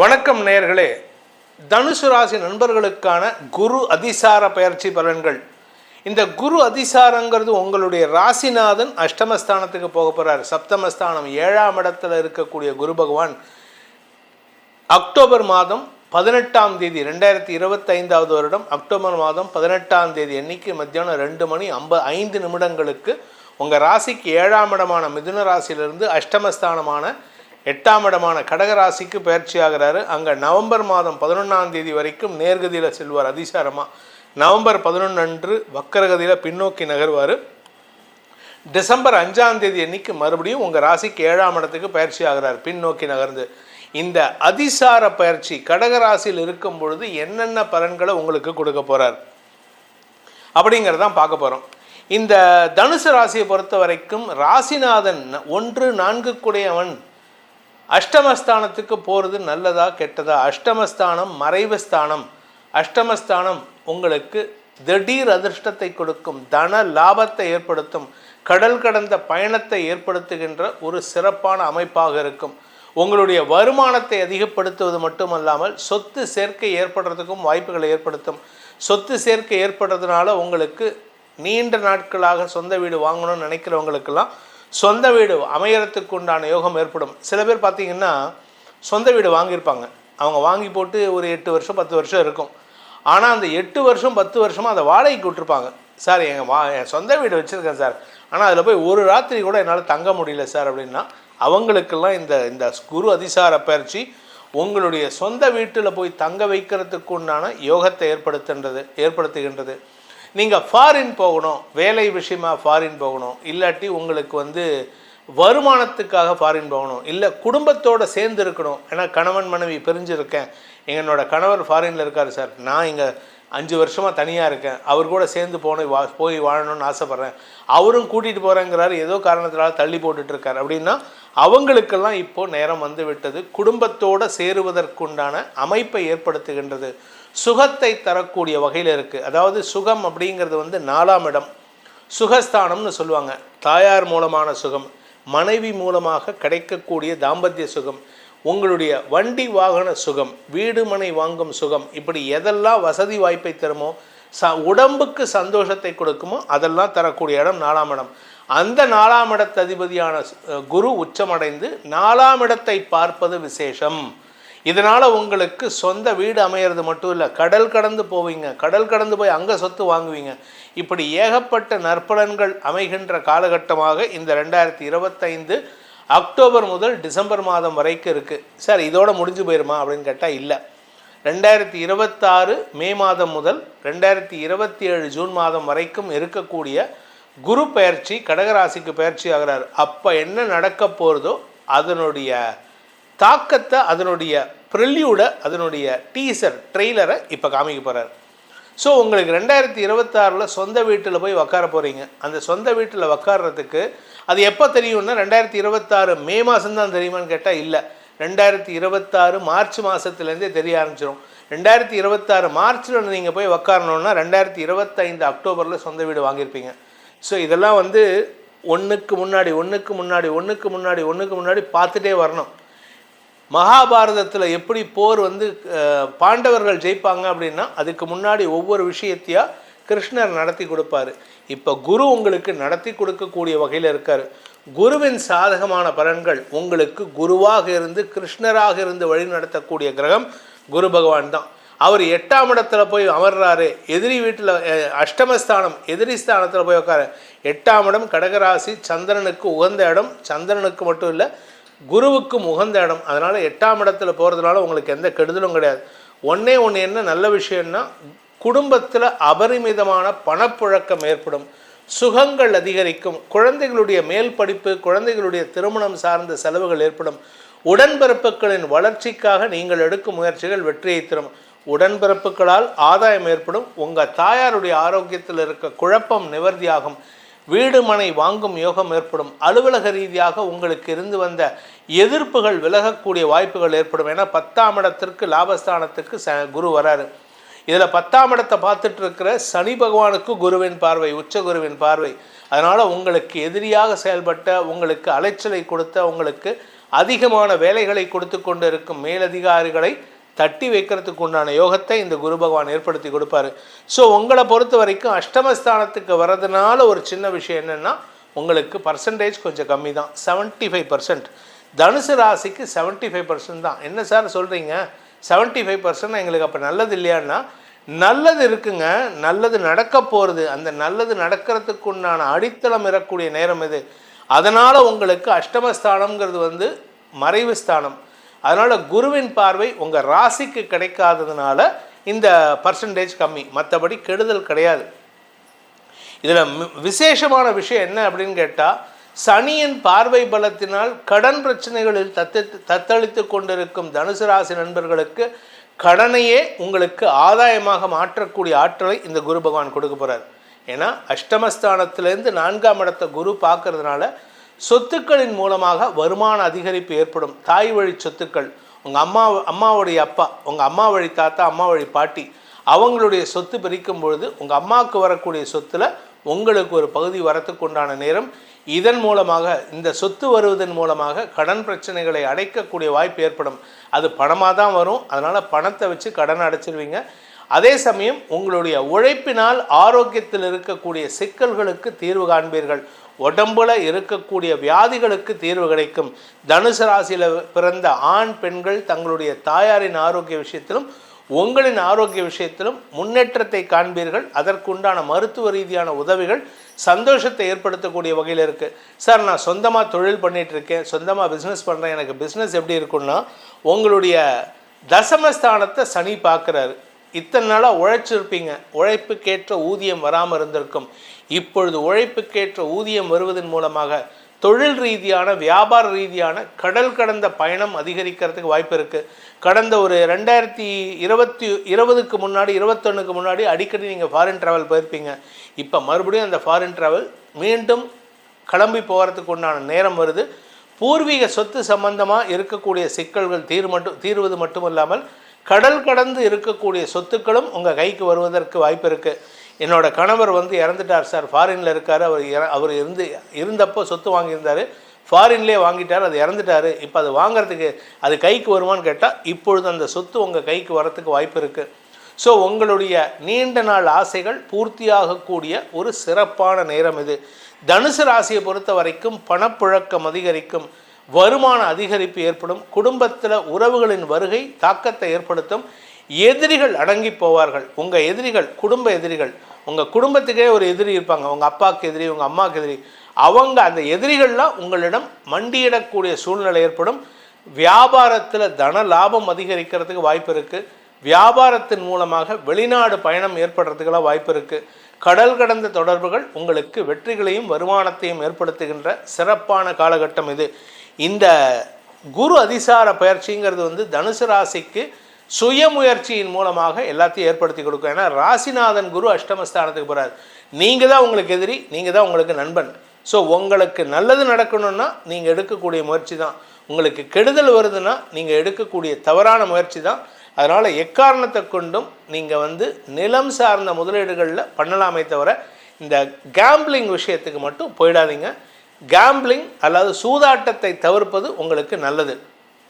வணக்கம் நேயர்களே. தனுசு ராசி நண்பர்களுக்கான குரு அதிசார பயிற்சி பலன்கள். இந்த குரு அதிசாரங்கிறது உங்களுடைய ராசிநாதன் அஷ்டமஸ்தானத்துக்கு போக போகிறார் சப்தமஸ்தானம் ஏழாம் இடத்துல இருக்கக்கூடிய குரு பகவான் அக்டோபர் மாதம் பதினெட்டாம் தேதி ரெண்டாயிரத்தி இருபத்தைந்தாவது வருடம். அக்டோபர் மாதம் பதினெட்டாம் தேதி அன்னைக்கு மத்தியானம் ரெண்டு மணி ஐம்ப ஐந்து நிமிடங்களுக்கு உங்கள் ராசிக்கு ஏழாம் இடமான மிதுன ராசியிலிருந்து அஷ்டமஸ்தானமான எட்டாம் இடமான கடக ராசிக்கு பயிற்சி ஆகிறாரு. அங்கே நவம்பர் மாதம் பதினொன்றாம் தேதி வரைக்கும் நேர்கதியில் செல்வார் அதிசாரமாக நவம்பர் பதினொன்று அன்று வக்கரகதியில் பின்னோக்கி நகர்வார். டிசம்பர் அஞ்சாம் தேதி அன்னைக்கு மறுபடியும் உங்கள் ராசிக்கு ஏழாம் இடத்துக்கு பயிற்சி ஆகிறார். பின்னோக்கி நகர்ந்து. இந்த அதிசார பயிற்சி கடக ராசியில் இருக்கும் பொழுது என்னென்ன பலன்களை உங்களுக்கு கொடுக்க போகிறார் அப்படிங்கிறதான் பார்க்க போகிறோம் இந்த தனுசு ராசியை பொறுத்த வரைக்கும் ராசிநாதன் ஒன்று நான்கு கூடையவன் அஷ்டமஸ்தானத்துக்கு போகிறது நல்லதா கெட்டதா? அஷ்டமஸ்தானம் மறைவு ஸ்தானம். அஷ்டமஸ்தானம் உங்களுக்கு திடீர் அதிர்ஷ்டத்தை கொடுக்கும் தன லாபத்தை ஏற்படுத்தும் கடல் கடந்த பயணத்தை ஏற்படுத்துகின்ற ஒரு சிறப்பான அமைப்பாக இருக்கும். உங்களுடைய வருமானத்தை அதிகப்படுத்துவது மட்டுமல்லாமல் சொத்து சேர்க்கை ஏற்படுறதுக்கும் வாய்ப்புகளை ஏற்படுத்தும். சொத்து சேர்க்கை ஏற்படுறதுனால உங்களுக்கு நீண்ட நாட்களாக சொந்த வீடு வாங்கணும்னு நினைக்கிறவங்களுக்கெல்லாம் சொந்த வீடு அமையறதுக்கு உண்டான யோகம் ஏற்படும். சில பேர் பார்த்தீங்கன்னா சொந்த வீடு வாங்கியிருப்பாங்க. அவங்க வாங்கி போட்டு ஒரு எட்டு வருஷம் பத்து வருஷம் இருக்கும். ஆனால் அந்த எட்டு வருஷம் பத்து வருஷமாக அதை வாடகைக்கு விட்டுருப்பாங்க. சார் எங்கள் வா என் சொந்த வீடு வச்சுருக்கேன் சார். ஆனால் அதில் போய் ஒரு ராத்திரி கூட என்னால் தங்க முடியல சார் அப்படின்னா அவங்களுக்கெல்லாம் இந்த இந்த குரு அதிசார பயிற்சி உங்களுடைய சொந்த வீட்டில் போய் தங்க வைக்கிறதுக்கு உண்டான யோகத்தை ஏற்படுத்துன்றது ஏற்படுத்துகின்றது. நீங்கள் ஃபாரின் போகணும் வேலை விஷயமாக ஃபாரின் போகணும் இல்லாட்டி உங்களுக்கு வந்து வருமானத்துக்காக ஃபாரின் போகணும் இல்லை குடும்பத்தோடு சேர்ந்து இருக்கணும். ஏன்னா கணவன் மனைவி பிரிஞ்சிருக்கேன். எங்களோட கணவர் ஃபாரினில் இருக்கார் சார். நான் இங்கே அஞ்சு வருஷமாக தனியாக இருக்கேன். அவர் கூட சேர்ந்து போன வா போய் வாழணும்னு ஆசைப்பட்றேன். அவரும் கூட்டிகிட்டு போகிறேங்கிறாரு ஏதோ காரணத்தினால தள்ளி போட்டுட்ருக்கார் அப்படின்னா அவங்களுக்கெல்லாம் இப்போது நேரம் வந்து விட்டது. குடும்பத்தோடு சேருவதற்குண்டான அமைப்பை ஏற்படுத்துகின்றது. சுகத்தை தரக்கூடிய வகையில் இருக்குது அதாவது சுகம் அப்படிங்கிறது வந்து நாலாம் இடம். சுகஸ்தானம்னு சொல்லுவாங்க. தாயார் மூலமான சுகம் மனைவி மூலமாக கிடைக்கக்கூடிய தாம்பத்திய சுகம் உங்களுடைய வண்டி வாகன சுகம் வீடு மனை வாங்கும் சுகம் இப்படி எதெல்லாம் வசதி வாய்ப்பை தருமோ ச உடம்புக்கு சந்தோஷத்தை கொடுக்குமோ அதெல்லாம் தரக்கூடிய இடம் நாலாம் இடம். அந்த நாலாம் இடத்ததிபதியான குரு உச்சமடைந்து நாலாம் இடத்தை பார்ப்பது விசேஷம். இதனால் உங்களுக்கு சொந்த வீடு அமையிறது மட்டும் இல்லை கடல் கடந்து போவீங்க கடல் கடந்து போய் அங்கே சொத்து வாங்குவீங்க. இப்படி ஏகப்பட்ட நற்பலன்கள் அமைகின்ற காலகட்டமாக இந்த ரெண்டாயிரத்தி இருபத்தைந்து அக்டோபர் முதல் டிசம்பர் மாதம் வரைக்கும் இருக்குது சார் இதோட முடிஞ்சு போயிருமா அப்படின்னு கேட்டால் இல்லை. ரெண்டாயிரத்தி இருபத்தாறு மே மாதம் முதல் ரெண்டாயிரத்தி இருபத்தி ஏழு ஜூன் மாதம் வரைக்கும் இருக்கக்கூடிய குரு பயிற்சி கடகராசிக்கு பயிற்சி ஆகிறார். அப்போ என்ன நடக்க போகிறதோ அதனுடைய தாக்கத்தை அதனுடைய ப்ரில்யூட அதனுடைய டீசர் ட்ரெய்லரை இப்போ காமிக்க போகிறார் ஸோ உங்களுக்கு ரெண்டாயிரத்தி இருபத்தாறில் சொந்த வீட்டில் போய் உக்கார போகிறீங்க அந்த சொந்த வீட்டில் உக்காடுறதுக்கு அது எப்போ தெரியும்னா ரெண்டாயிரத்தி இருபத்தாறு மே மாதம்தான் தெரியுமான்னு கேட்டால் இல்லை. ரெண்டாயிரத்தி இருபத்தாறு மார்ச் மாதத்துலேருந்தே தெரிய ஆரம்பிச்சிடும் ரெண்டாயிரத்தி இருபத்தாறு மார்ச்சில் நீங்கள் போய் உக்காரணுன்னா ரெண்டாயிரத்தி இருபத்தைந்து அக்டோபரில் சொந்த வீடு வாங்கியிருப்பீங்க. ஸோ இதெல்லாம் வந்து ஒன்றுக்கு முன்னாடி ஒன்றுக்கு முன்னாடி ஒன்றுக்கு முன்னாடி ஒன்றுக்கு முன்னாடி பார்த்துட்டே வரணும். மகாபாரதத்தில் எப்படி போர் வந்து பாண்டவர்கள் ஜெயிப்பாங்க அப்படின்னா அதுக்கு முன்னாடி ஒவ்வொரு விஷயத்தையாக கிருஷ்ணர் நடத்தி கொடுப்பாரு. இப்போ குரு உங்களுக்கு நடத்தி கொடுக்கக்கூடிய வகையில் இருக்கார். குருவின் சாதகமான பலன்கள் உங்களுக்கு குருவாக இருந்து கிருஷ்ணராக இருந்து வழி நடத்தக்கூடிய கிரகம் குரு பகவான் தான். அவர் எட்டாம் இடத்துல போய் அமர்றாரு எதிரி வீட்டில் அஷ்டமஸ்தானம் எதிரி ஸ்தானத்தில் போய் உட்கார எட்டாம் இடம் கடகராசி சந்திரனுக்கு உகந்த இடம் சந்திரனுக்கு மட்டும் இல்லை குருவுக்கும் உகந்த இடம். அதனால் எட்டாம் இடத்துல போகிறதுனால உங்களுக்கு எந்த கெடுதலும் கிடையாது. ஒன்றே ஒன்று என்ன? நல்ல விஷயம்னா குடும்பத்தில் அபரிமிதமான பணப்புழக்கம் ஏற்படும். சுகங்கள் அதிகரிக்கும். குழந்தைகளுடைய மேல் படிப்பு குழந்தைகளுடைய திருமணம் சார்ந்த செலவுகள் ஏற்படும். உடன்பிறப்புகளின் வளர்ச்சிக்காக நீங்கள் எடுக்கும் முயற்சிகள் வெற்றியை தரும். உடன்பிறப்புகளால் ஆதாயம் ஏற்படும். உங்கள் தாயாருடைய ஆரோக்கியத்தில் இருக்க குழப்பம் நிவர்த்தியாகும். வீடு மனை வாங்கும் யோகம் ஏற்படும். அலுவலக ரீதியாக உங்களுக்கு இருந்து வந்த எதிர்ப்புகள் விலகக்கூடிய வாய்ப்புகள் ஏற்படும். ஏன்னா பத்தாம் இடத்திற்கு லாபஸ்தானத்துக்கு ச குரு வராரு. இதில் பத்தாம் இடத்தை பார்த்துட்டு இருக்கிற சனி பகவானுக்கு குருவின் பார்வை உச்ச குருவின் பார்வை. அதனால் உங்களுக்கு எதிரியாக செயல்பட்ட உங்களுக்கு அலைச்சலை கொடுத்த உங்களுக்கு அதிகமான வேலைகளை கொடுத்து கொண்டு இருக்கும் மேலதிகாரிகளை தட்டி வைக்கிறதுக்கு உண்டான யோகத்தை இந்த குரு பகவான் ஏற்படுத்தி கொடுப்பாரு. ஸோ உங்களை பொறுத்த வரைக்கும் அஷ்டமஸ்தானத்துக்கு வர்றதுனால ஒரு சின்ன விஷயம் என்னென்னா உங்களுக்கு பர்சன்டேஜ் கொஞ்சம் கம்மி தான். செவன்ட்டி ஃபைவ் பர்சன்ட் தனுசு ராசிக்கு செவன்ட்டி ஃபைவ் பர்சன்ட் தான். என்ன சார் சொல்கிறீங்க செவன்ட்டி ஃபைவ் பர்சன்ட் எங்களுக்கு அப்போ நல்லது இல்லையான்னா நல்லது இருக்குங்க நல்லது நடக்க போகிறது அந்த நல்லது நடக்கிறதுக்கு உண்டான அடித்தளம் இறக்கூடிய நேரம் இது. அதனால் உங்களுக்கு அஷ்டமஸ்தானம்ங்கிறது வந்து மறைவு ஸ்தானம். அதனால் குருவின் பார்வை உங்கள் ராசிக்கு கிடைக்காததுனால இந்த பர்சன்டேஜ் கம்மி. மற்றபடி கெடுதல் கிடையாது. இதில் விசேஷமான விஷயம் என்ன அப்படின்னு கேட்டால் சனியின் பார்வை பலத்தினால் கடன் பிரச்சனைகளில் தத்து தத்தளித்து கொண்டிருக்கும் தனுசு ராசி நண்பர்களுக்கு கடனையே உங்களுக்கு ஆதாயமாக மாற்றக்கூடிய ஆற்றலை இந்த குரு பகவான் கொடுக்க போகிறார் ஏன்னா அஷ்டமஸ்தானத்திலேருந்து நான்காம் இடத்தை குரு பார்க்கறதுனால சொத்துக்களின் மூலமாக வருமான அதிகரிப்பு ஏற்படும். தாய் வழி சொத்துக்கள். உங்கள் அம்மா அம்மாவுடைய அப்பா உங்கள் அம்மா வழி தாத்தா அம்மா வழி பாட்டி அவங்களுடைய சொத்து பிரிக்கும் பொழுது உங்கள் அம்மாவுக்கு வரக்கூடிய சொத்தில் உங்களுக்கு ஒரு பகுதி வரத்துக்கு உண்டான நேரம். இதன் மூலமாக இந்த சொத்து வருவதன் மூலமாக கடன் பிரச்சனைகளை அடைக்கக்கூடிய வாய்ப்பு ஏற்படும். அது பணமாக தான் வரும். அதனால் பணத்தை வச்சு கடன் அடைச்சிருவீங்க. அதே சமயம் உங்களுடைய உழைப்பினால் ஆரோக்கியத்தில் இருக்கக்கூடிய சிக்கல்களுக்கு தீர்வு காண்பீர்கள். உடம்புல இருக்கக்கூடிய வியாதிகளுக்கு தீர்வு கிடைக்கும். தனுசு ராசியில் பிறந்த ஆண் பெண்கள் தங்களுடைய தாயாரின் ஆரோக்கிய விஷயத்திலும் உங்களின் ஆரோக்கிய விஷயத்திலும் முன்னேற்றத்தை காண்பீர்கள். அதற்குண்டான மருத்துவ ரீதியான உதவிகள் சந்தோஷத்தை ஏற்படுத்தக்கூடிய வகையில் இருக்குது சார் நான் சொந்தமாக தொழில் பண்ணிகிட்டு இருக்கேன் சொந்தமாக பிஸ்னஸ் பண்ணுறேன் எனக்கு பிஸ்னஸ் எப்படி இருக்குன்னா உங்களுடைய தசமஸ்தானத்தை சனி பார்க்குறாரு. இத்தனை நாளாக உழைச்சிருப்பீங்க. உழைப்புக்கேற்ற ஊதியம் வராமல் இருந்திருக்கும். இப்பொழுது உழைப்புக்கேற்ற ஊதியம் வருவதன் மூலமாக தொழில் ரீதியான வியாபார ரீதியான கடல் கடந்த பயணம் அதிகரிக்கிறதுக்கு வாய்ப்பு இருக்குது கடந்த ஒரு ரெண்டாயிரத்தி இருபத்தி இருபதுக்கு முன்னாடி இருபத்தொன்னுக்கு முன்னாடி அடிக்கடி நீங்கள் ஃபாரின் ட்ராவல் போயிருப்பீங்க. இப்போ மறுபடியும் அந்த ஃபாரின் ட்ராவல் மீண்டும் கிளம்பி போகிறதுக்கு உண்டான நேரம் வருது. பூர்வீக சொத்து சம்பந்தமாக இருக்கக்கூடிய சிக்கல்கள் தீர் மட்டும் தீர்வது மட்டும் இல்லாமல் கடல் கடந்து இருக்கக்கூடிய சொத்துக்களும் உங்கள் கைக்கு வருவதற்கு வாய்ப்பு இருக்குது என்னோடய கணவர் வந்து இறந்துட்டார் சார். ஃபாரினில் இருக்கார். அவர் இற அவர் இருந்து இருந்தப்போ சொத்து வாங்கியிருந்தார். ஃபாரின்லேயே வாங்கிட்டார். அது இறந்துட்டார். இப்போ அது வாங்குறதுக்கு அது கைக்கு வருமானு கேட்டால் இப்பொழுது அந்த சொத்து உங்கள் கைக்கு வரத்துக்கு வாய்ப்பு இருக்குது ஸோ உங்களுடைய நீண்ட நாள் ஆசைகள் பூர்த்தியாகக்கூடிய ஒரு சிறப்பான நேரம் இது. தனுசு ராசியை பொறுத்த வரைக்கும் பணப்புழக்கம் அதிகரிக்கும். வருமான அதிகரிப்பு ஏற்படும் குடும்பத்தில் உறவுகளின் வருகை தாக்கத்தை ஏற்படுத்தும் எதிரிகள் அடங்கி போவார்கள். உங்கள் எதிரிகள் குடும்ப எதிரிகள் உங்கள் குடும்பத்துக்கே ஒரு எதிரி இருப்பாங்க. உங்கள் அப்பாவுக்கு எதிரி உங்கள் அம்மாவுக்கு எதிரி. அவங்க அந்த எதிரிகள்லாம் உங்களிடம் மண்டியிடக்கூடிய சூழ்நிலை ஏற்படும். வியாபாரத்தில் தன லாபம் அதிகரிக்கிறதுக்கு வாய்ப்பு இருக்குது வியாபாரத்தின் மூலமாக வெளிநாடு பயணம் ஏற்படுறதுக்கெல்லாம் வாய்ப்பு இருக்குது கடல் கடந்த தொடர்புகள் உங்களுக்கு வெற்றிகளையும் வருமானத்தையும் ஏற்படுத்துகின்ற சிறப்பான காலகட்டம் இது. இந்த குரு அதிசார பயிற்சிங்கிறது வந்து தனுசு ராசிக்கு சுயமுயற்சியின் மூலமாக எல்லாத்தையும் ஏற்படுத்தி கொடுக்கும். ஏன்னா ராசிநாதன் குரு அஷ்டமஸ்தானத்துக்கு போகிறார் நீங்கள் தான் உங்களுக்கு எதிரி நீங்கள் தான் உங்களுக்கு நண்பன். ஸோ உங்களுக்கு நல்லது நடக்கணும்னா நீங்கள் எடுக்கக்கூடிய முயற்சி தான். உங்களுக்கு கெடுதல் வருதுன்னா நீங்கள் எடுக்கக்கூடிய தவறான முயற்சி தான். அதனால் எக்காரணத்தை கொண்டும் நீங்கள் வந்து நிலம் சார்ந்த முதலீடுகளில் பண்ணலாமே தவிர இந்த கேம்பிளிங் விஷயத்துக்கு மட்டும் போயிடாதீங்க. கேம்பிளிங் அல்லது சூதாட்டத்தை தவிர்ப்பது உங்களுக்கு நல்லது.